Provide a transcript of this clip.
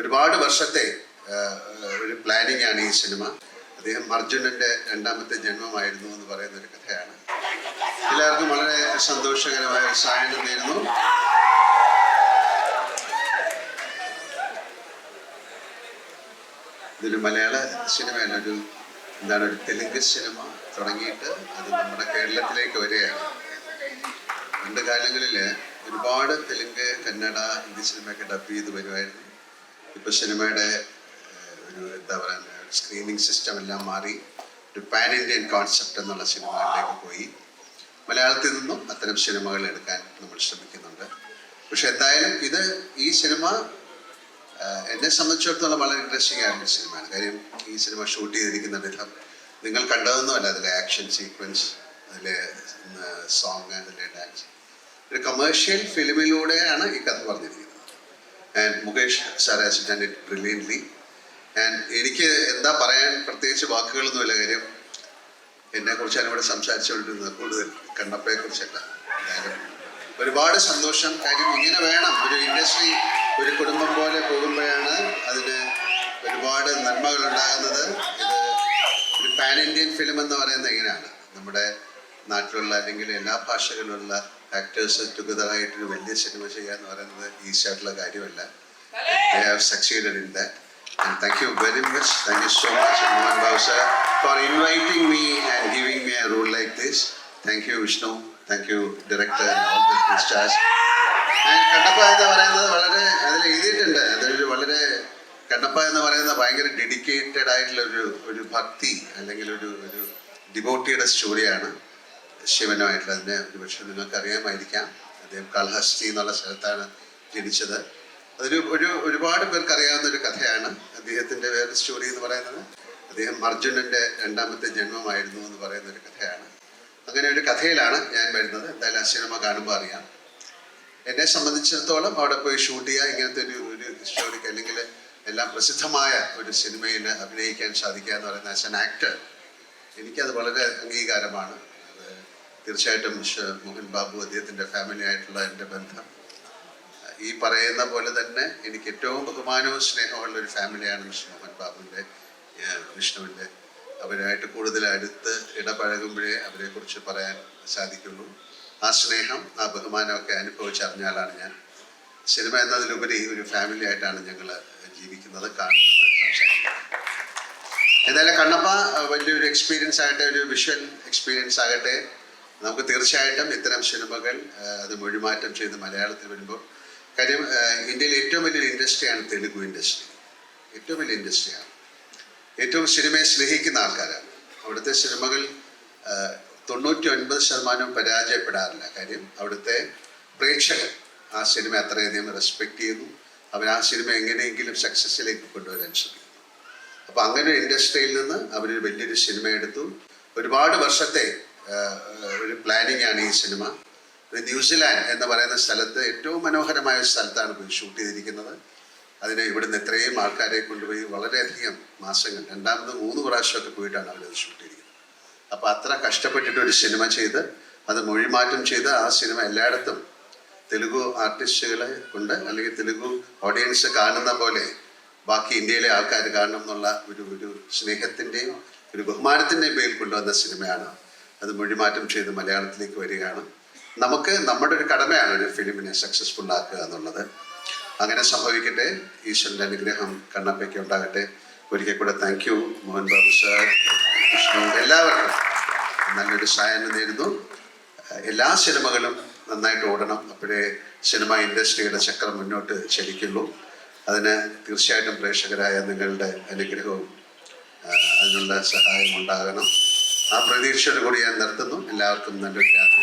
ഒരുപാട് വർഷത്തെ ഒരു പ്ലാനിങ് ആണ് ഈ സിനിമ. അദ്ദേഹം അർജുനന്റെ രണ്ടാമത്തെ ജന്മമായിരുന്നു എന്ന് പറയുന്ന ഒരു കഥയാണ്. എല്ലാവർക്കും വളരെ സന്തോഷകരമായ ഒരു സായനം നേരുന്നു. ഇതൊരു മലയാള സിനിമയല്ല ഒരു എന്താണ് ഒരു തെലുങ്ക് സിനിമ തുടങ്ങിയിട്ട് അത് നമ്മുടെ കേരളത്തിലേക്ക് വരികയാണ്. പണ്ട് കാലങ്ങളിൽ ഒരുപാട് തെലുങ്ക് കന്നഡ ഹിന്ദി സിനിമയൊക്കെ ഡബ് ചെയ്ത് വരുമായിരുന്നു. ഇപ്പൊ സിനിമയുടെ ഒരു എന്താ പറയുക സ്ക്രീനിങ് സിസ്റ്റം എല്ലാം മാറി ഒരു പാൻ ഇന്ത്യൻ കോൺസെപ്റ്റ് എന്നുള്ള സിനിമകളിലേക്ക് പോയി. മലയാളത്തിൽ നിന്നും അത്തരം സിനിമകൾ എടുക്കാൻ നമ്മൾ ശ്രമിക്കുന്നുണ്ട്. പക്ഷെ എന്തായാലും ഇത് ഈ സിനിമ എന്നെ സംബന്ധിച്ചിടത്തോളം വളരെ ഇൻട്രസ്റ്റിംഗ് ആയിട്ടുള്ള സിനിമയാണ്. കാര്യം ഈ സിനിമ ഷൂട്ട് ചെയ്തിരിക്കുന്ന വിധം നിങ്ങൾ കണ്ടതൊന്നുമല്ല. അതിലെ ആക്ഷൻ സീക്വൻസ് അതിലെ സോങ് അതിലെ ഡാൻസ് ഒരു കമേഴ്ഷ്യൽ ഫിലിമിലൂടെയാണ് ഈ കഥ പറഞ്ഞിരിക്കുന്നത്. And Mukesh sir has done it brilliantly and എനിക്ക് എന്താ പറയാൻ പ്രത്യേകിച്ച് വാക്കുകളൊന്നുമില്ല കാര്യം. എന്നെ കുറിച്ചാണ് ഇവിടെ സംസാരിച്ചുകൊണ്ടിരുന്നത് കൂടുതൽ കണ്ണപ്പയെ കുറിച്ചല്ല. എന്തായാലും ഒരുപാട് സന്തോഷം. കാര്യം ഇങ്ങനെ വേണം. ഒരു ഇൻഡസ്ട്രി ഒരു കുടുംബം പോലെ പോകുമ്പോഴാണ് അതിന് ഒരുപാട് നന്മകൾ ഉണ്ടാകുന്നത്. ഇത് ഒരു പാൻ ഇന്ത്യൻ ഫിലിം എന്ന് പറയുന്നത് ഇങ്ങനെയാണ്. നമ്മുടെ നാട്ടിലുള്ള അല്ലെങ്കിൽ എല്ലാ ഭാഷകളിലുള്ള ആക്ടേഴ്സ് ടുഗദർ ആയിട്ട് ഒരു വലിയ സിനിമ ചെയ്യാന്ന് പറയുന്നത് ഈസി ആയിട്ടുള്ള കാര്യമല്ല they have succeeded in that thank you very much thank so much Mohan Babu for inviting me and giving me a role like this thank you Vishnu thank you director stars Kannappa എന്ന് പറയുന്നത് വളരെ അതിൽ എഴുതിയിട്ടുണ്ട്. അതൊരു വളരെ കണ്ടപ്പ എന്ന് പറയുന്നത് ഭയങ്കര ഡെഡിക്കേറ്റഡ് ആയിട്ടുള്ള ഒരു ഒരു ഭക്തി അല്ലെങ്കിൽ ഒരു ഒരു ഡിബോട്ടിയുടെ സ്റ്റോറിയാണ് ശിവനുമായിട്ടുള്ള അതിനെ ഒരുപക്ഷെ നിങ്ങൾക്ക് അറിയാമായിരിക്കാം അദ്ദേഹം കാൽഹസ്തി എന്നുള്ള സ്ഥലത്താണ് ജനിച്ചത്. അതൊരു ഒരു ഒരുപാട് പേർക്ക് അറിയാവുന്ന ഒരു കഥയാണ് അദ്ദേഹത്തിന്റെ വേറെ സ്റ്റോറി എന്ന് പറയുന്നത്. അദ്ദേഹം അർജുനന്റെ രണ്ടാമത്തെ ജന്മമായിരുന്നു എന്ന് പറയുന്ന ഒരു കഥയാണ്. അങ്ങനെ ഒരു കഥയിലാണ് ഞാൻ വരുന്നത്. എന്തായാലും ആ സിനിമ കാണുമ്പോൾ അറിയാം. എന്നെ സംബന്ധിച്ചിടത്തോളം അവിടെ പോയി ഷൂട്ട് ചെയ്യുക ഇങ്ങനത്തെ ഒരു ഒരു സ്റ്റോറിക്ക് അല്ലെങ്കിൽ എല്ലാം പ്രസിദ്ധമായ ഒരു സിനിമയിൽ അഭിനയിക്കാൻ സാധിക്കുക എന്ന് പറയുന്ന ആസ് ആൻ ആക്ടർ എനിക്കത് വളരെ അംഗീകാരമാണ്. തീർച്ചയായിട്ടും മോഹൻ ബാബു അദ്ദേഹത്തിന്റെ ഫാമിലി ആയിട്ടുള്ള എന്റെ ബന്ധം. ഈ പറയുന്ന പോലെ തന്നെ എനിക്ക് ഏറ്റവും ബഹുമാനവും സ്നേഹമുള്ള ഒരു ഫാമിലിയാണ് മിസ്റ്റർ മോഹൻ ബാബുവിന്റെ വിഷ്ണുവിന്റെ. അവരുമായിട്ട് കൂടുതൽ അടുത്ത് ഇടപഴകുമ്പോഴേ അവരെക്കുറിച്ച് പറയാൻ സാധിക്കുള്ളൂ. ആ സ്നേഹം ആ ബഹുമാനമൊക്കെ അനുഭവിച്ചറിഞ്ഞാലാണ് ഞാൻ. സിനിമ എന്നതിലുപരി ഒരു ഫാമിലി ആയിട്ടാണ് ഞങ്ങൾ ജീവിക്കുന്നത് കാണുന്നത് ഏതായാലും കണ്ണപ്പ വലിയൊരു എക്സ്പീരിയൻസ് ആകട്ടെ ഒരു വിഷ്വൽ എക്സ്പീരിയൻസ് ആകട്ടെ. നമുക്ക് തീർച്ചയായിട്ടും ഇത്തരം സിനിമകൾ അത് മൊഴിമാറ്റം ചെയ്ത് മലയാളത്തിൽ വരുമ്പോൾ കാര്യം ഇന്ത്യയിൽ ഏറ്റവും വലിയൊരു ഇൻഡസ്ട്രിയാണ് തെലുഗു ഇൻഡസ്ട്രി. ഏറ്റവും വലിയ ഇൻഡസ്ട്രിയാണ്. ഏറ്റവും സിനിമയെ സ്നേഹിക്കുന്ന ആൾക്കാരാണ്. അവിടുത്തെ സിനിമകൾ തൊണ്ണൂറ്റി ഒൻപത് ശതമാനവും പരാജയപ്പെടാറില്ല. കാര്യം അവിടുത്തെ പ്രേക്ഷകർ ആ സിനിമ അത്രയധികം റെസ്പെക്ട് ചെയ്യുന്നു. അവർ ആ സിനിമ എങ്ങനെയെങ്കിലും സക്സസ്സിലേക്ക് കൊണ്ടുവരാൻ ശ്രമിക്കുന്നു. അപ്പോൾ അങ്ങനെ ഇൻഡസ്ട്രിയിൽ നിന്ന് അവരൊരു വലിയൊരു സിനിമ എടുത്തു. ഒരുപാട് വർഷത്തെ ഒരു പ്ലാനിങ് ആണ് ഈ സിനിമ ന്യൂസിലാൻഡ് എന്ന് പറയുന്ന സ്ഥലത്ത് ഏറ്റവും മനോഹരമായ സ്ഥലത്താണ് പോയി ഷൂട്ട് ചെയ്തിരിക്കുന്നത്. അതിന് ഇവിടുന്ന് എത്രയും ആൾക്കാരെ കൊണ്ടുപോയി വളരെയധികം മാസങ്ങൾ രണ്ടാമത് മൂന്ന് പ്രാവശ്യമൊക്കെ പോയിട്ടാണ് അവരത് ഷൂട്ട് ചെയ്തിരിക്കുന്നത്. അപ്പോൾ അത്ര കഷ്ടപ്പെട്ടിട്ട് ഒരു സിനിമ ചെയ്ത് അത് മൊഴിമാറ്റം ചെയ്ത് ആ സിനിമ എല്ലായിടത്തും തെലുഗു ആർട്ടിസ്റ്റുകളെ കൊണ്ട് അല്ലെങ്കിൽ തെലുഗു ഓഡിയൻസ് കാണുന്ന പോലെ ബാക്കി ഇന്ത്യയിലെ ആൾക്കാർ കാണണം എന്നുള്ള ഒരു ഒരു സ്നേഹത്തിന്റെയും ഒരു ബഹുമാനത്തിന്റെയും പേരിൽ കൊണ്ടുവന്ന സിനിമയാണ് അത് മൊഴിമാറ്റം ചെയ്ത് മലയാളത്തിലേക്ക് വരികയാണ്. നമുക്ക് നമ്മുടെ ഒരു കടമയാണ് ഒരു ഫിലിമിനെ സക്സസ്ഫുൾ ആക്കുക എന്നുള്ളത്. അങ്ങനെ സംഭവിക്കട്ടെ. ഈശ്വരന്റെ അനുഗ്രഹം കണ്ണപ്പയ്ക്ക് ഉണ്ടാകട്ടെ. ഒരിക്കൽ കൂടെ thank you Mohan Babu sir Vishnu എല്ലാവർക്കും നല്ലൊരു സഹായം നേരുന്നു. എല്ലാ സിനിമകളും നന്നായിട്ട് ഓടണം. അപ്പോഴേ സിനിമ ഇൻഡസ്ട്രിയുടെ ചക്രം മുന്നോട്ട് ചലിക്കുള്ളൂ. അതിന് തീർച്ചയായിട്ടും പ്രേക്ഷകരായ നിങ്ങളുടെ അനുഗ്രഹവും അതിനുള്ള സഹായം ഉണ്ടാകണം. ആ പ്രതീക്ഷയോട് കൂടി ഞാൻ നിർത്തുന്നു. എല്ലാവർക്കും നല്ലൊരു രാത്രി.